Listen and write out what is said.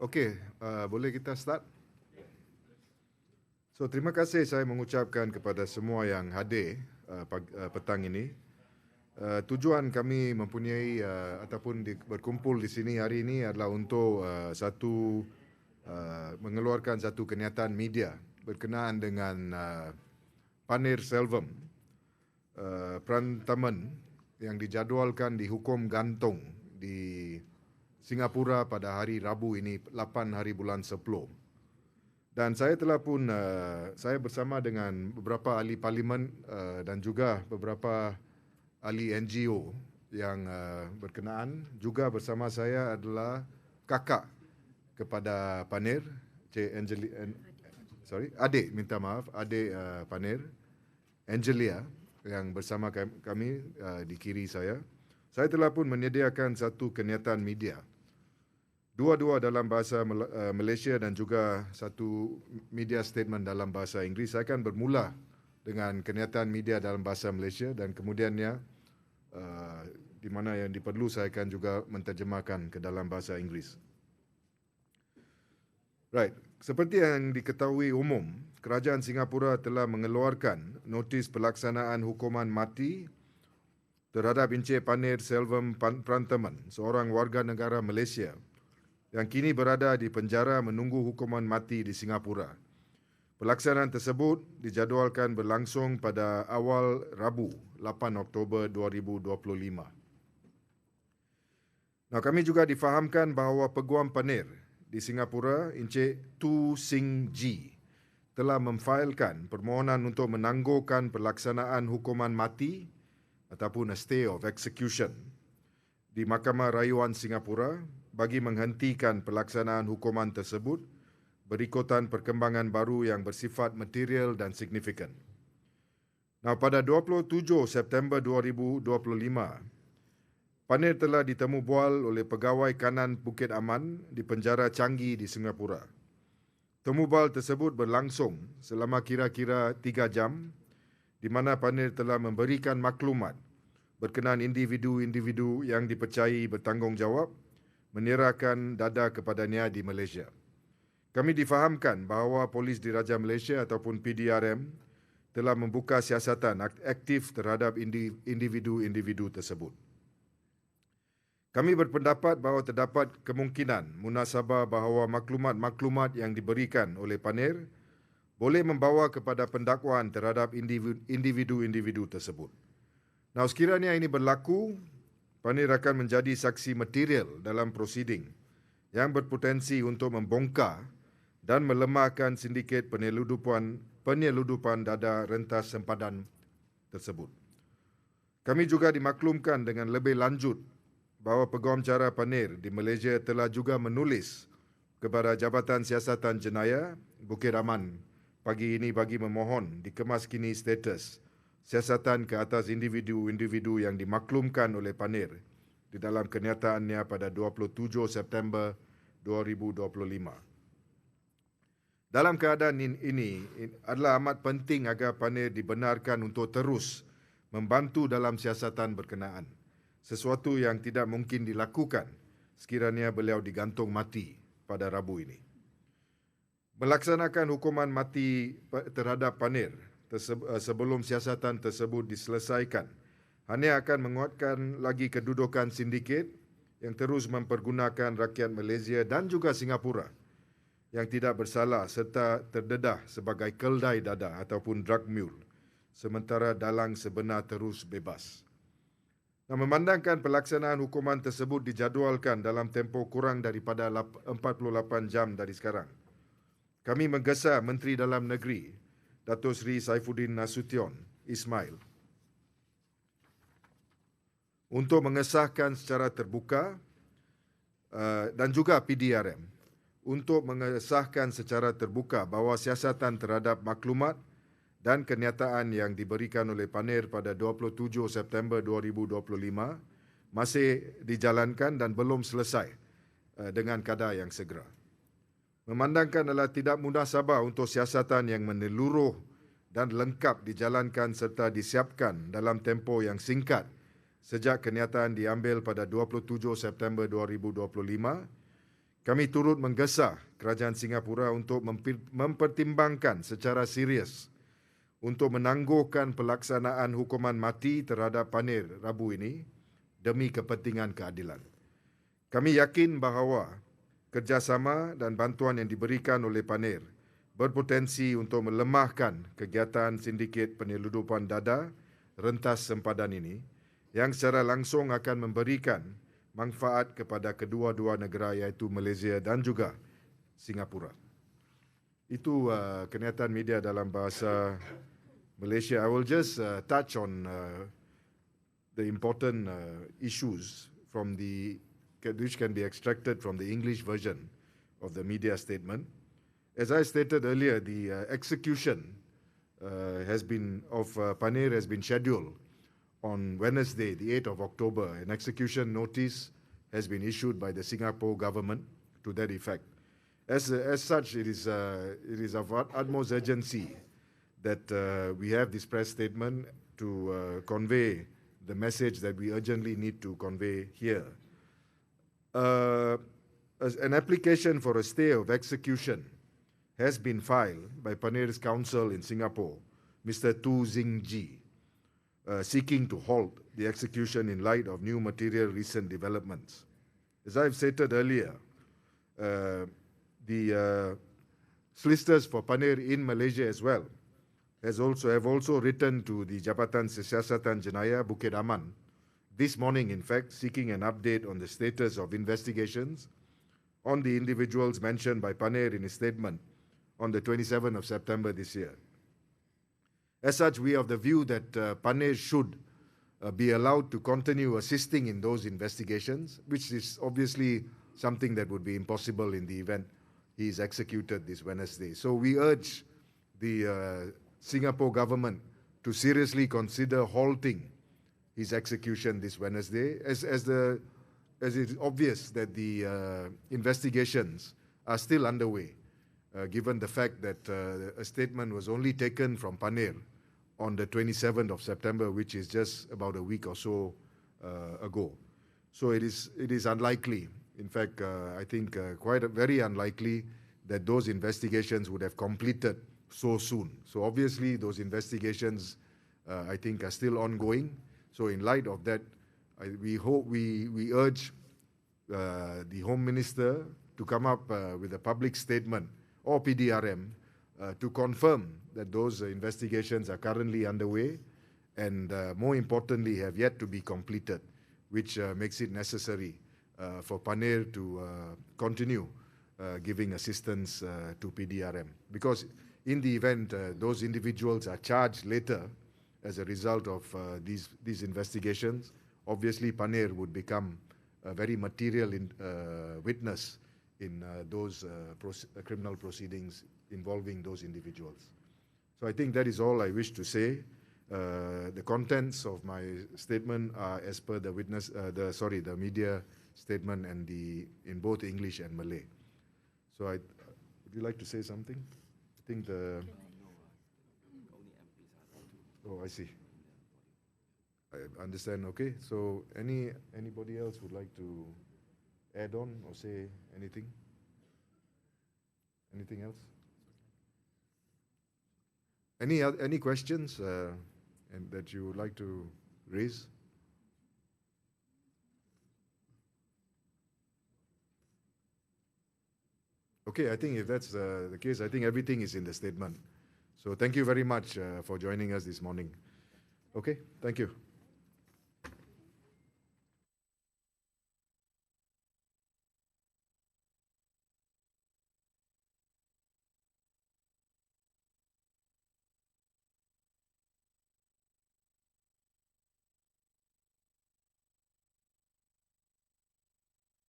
Okey, uh, boleh kita start? So, terima kasih saya mengucapkan kepada semua yang hadir uh, uh, petang ini. Uh, tujuan kami mempunyai uh, ataupun di, berkumpul di sini hari ini adalah untuk uh, satu uh, mengeluarkan satu kenyataan media berkenaan dengan uh, Panir Selvam uh, Prantaman yang dijadualkan dihukum gantung di Singapura pada hari Rabu ini 8 hari bulan 10. Dan saya telah pun uh, saya bersama dengan beberapa ahli parlimen uh, dan juga beberapa ahli NGO yang uh, berkenaan. Juga bersama saya adalah kakak kepada Panir, Cik Angeli, sorry, adik minta maaf, adik uh, Panir, Angelia yang bersama kami uh, di kiri saya. Saya telah pun menyediakan satu kenyataan media dua-dua dalam bahasa uh, Malaysia dan juga satu media statement dalam bahasa Inggeris. Saya akan bermula dengan kenyataan media dalam bahasa Malaysia dan kemudiannya uh, di mana yang diperlu saya akan juga menterjemahkan ke dalam bahasa Inggeris. Right, seperti yang diketahui umum, kerajaan Singapura telah mengeluarkan notis pelaksanaan hukuman mati terhadap Encik Panir Selvam Prantaman, seorang warga negara Malaysia yang kini berada di penjara menunggu hukuman mati di Singapura. Pelaksanaan tersebut dijadualkan berlangsung pada awal Rabu, 8 Oktober 2025. Nah, kami juga difahamkan bahawa Peguam Panir di Singapura, Encik Tu Sing Ji, telah memfailkan permohonan untuk menangguhkan pelaksanaan hukuman mati ataupun a stay of execution di Mahkamah Rayuan Singapura bagi menghentikan pelaksanaan hukuman tersebut berikutan perkembangan baru yang bersifat material dan signifikan. Nah, pada 27 September 2025, Panir telah ditemu bual oleh pegawai kanan Bukit Aman di penjara Changi di Singapura. Temu bual tersebut berlangsung selama kira-kira tiga jam di mana Panir telah memberikan maklumat berkenaan individu-individu yang dipercayai bertanggungjawab menyerahkan dada kepadanya di Malaysia. Kami difahamkan bahawa polis diraja Malaysia ataupun PDRM telah membuka siasatan aktif terhadap individu-individu tersebut. Kami berpendapat bahawa terdapat kemungkinan munasabah bahawa maklumat-maklumat yang diberikan oleh Panir boleh membawa kepada pendakwaan terhadap individu-individu tersebut. Nah, sekiranya ini berlaku, Panir akan menjadi saksi material dalam prosiding yang berpotensi untuk membongkar dan melemahkan sindiket penyeludupan penyeludupan dada rentas sempadan tersebut. Kami juga dimaklumkan dengan lebih lanjut bahawa peguam cara Panir di Malaysia telah juga menulis kepada Jabatan Siasatan Jenayah Bukit Aman pagi ini bagi memohon dikemaskini status siasatan ke atas individu-individu yang dimaklumkan oleh Panir di dalam kenyataannya pada 27 September 2025. Dalam keadaan ini adalah amat penting agar Panir dibenarkan untuk terus membantu dalam siasatan berkenaan. Sesuatu yang tidak mungkin dilakukan sekiranya beliau digantung mati pada Rabu ini. Melaksanakan hukuman mati terhadap Panir sebelum siasatan tersebut diselesaikan hanya akan menguatkan lagi kedudukan sindiket yang terus mempergunakan rakyat Malaysia dan juga Singapura yang tidak bersalah serta terdedah sebagai keldai dada ataupun drug mule sementara dalang sebenar terus bebas. Nah, memandangkan pelaksanaan hukuman tersebut dijadualkan dalam tempoh kurang daripada 48 jam dari sekarang. Kami menggesa Menteri Dalam Negeri Datuk Seri Saifuddin Nasution Ismail. Untuk mengesahkan secara terbuka uh, dan juga PDRM untuk mengesahkan secara terbuka bahawa siasatan terhadap maklumat dan kenyataan yang diberikan oleh Panir pada 27 September 2025 masih dijalankan dan belum selesai uh, dengan kadar yang segera memandangkan adalah tidak mudah sabar untuk siasatan yang menyeluruh dan lengkap dijalankan serta disiapkan dalam tempoh yang singkat sejak kenyataan diambil pada 27 September 2025. Kami turut menggesa kerajaan Singapura untuk mempertimbangkan secara serius untuk menangguhkan pelaksanaan hukuman mati terhadap Panir Rabu ini demi kepentingan keadilan. Kami yakin bahawa kerjasama dan bantuan yang diberikan oleh Panir berpotensi untuk melemahkan kegiatan sindiket penyeludupan dada rentas sempadan ini yang secara langsung akan memberikan manfaat kepada kedua-dua negara iaitu Malaysia dan juga Singapura. Itu uh, kenyataan media dalam bahasa Malaysia. I will just uh, touch on uh, the important uh, issues from the which can be extracted from the English version of the media statement. As I stated earlier, the uh, execution uh, has been of uh, Panir has been scheduled on Wednesday, the 8th of October. An execution notice has been issued by the Singapore government to that effect. As, as such, it is, it is of utmost urgency that uh, we have this press statement to uh, convey the message that we urgently need to convey here. Uh, an application for a stay of execution has been filed by Panir's counsel in Singapore, Mr. Tu Jingji, uh, seeking to halt the execution in light of new material recent developments. As I've stated earlier, uh, the uh, solicitors for Panir in Malaysia as well has also have also written to the Jabatan Siasatan Jenayah Bukit Aman this morning, in fact, seeking an update on the status of investigations on the individuals mentioned by Paner in his statement on the 27th of September this year. As such, we are of the view that uh, Paner should uh, be allowed to continue assisting in those investigations, which is obviously something that would be impossible in the event he is executed this Wednesday. So we urge the uh, Singapore government to seriously consider halting his execution this Wednesday, as, as, the, as it is obvious that the uh, investigations are still underway, uh, given the fact that uh, a statement was only taken from Panir on the 27th of September, which is just about a week or so uh, ago. So it is, it is unlikely, in fact, uh, I think uh, quite a, very unlikely that those investigations would have completed so soon. So obviously, those investigations, I think, are still ongoing. So in light of that, I, we hope we we urge uh, the Home Minister to come up uh, with a public statement or PDRM uh, to confirm that those investigations are currently underway and uh, more importantly have yet to be completed, which uh, makes it necessary for Panir to continue giving assistance to PDRM because in the event uh, those individuals are charged later as a result of uh, these, these investigations, obviously Panir would become a very material in, uh, witness in uh, those uh, proce uh, criminal proceedings involving those individuals. So I think that is all I wish to say. the contents of my statement are as per the witness, the sorry, the media statement and the in both English and Malay. So I, would you like to say something? I think the. Oh, I see. I understand. Okay. So, any anybody else would like to add on or say anything? Anything else? Any any questions uh, and that you would like to raise? Okay, I think if that's uh, the case, I think everything is in the statement. So thank you very much uh, for joining us this morning. Okay, thank you.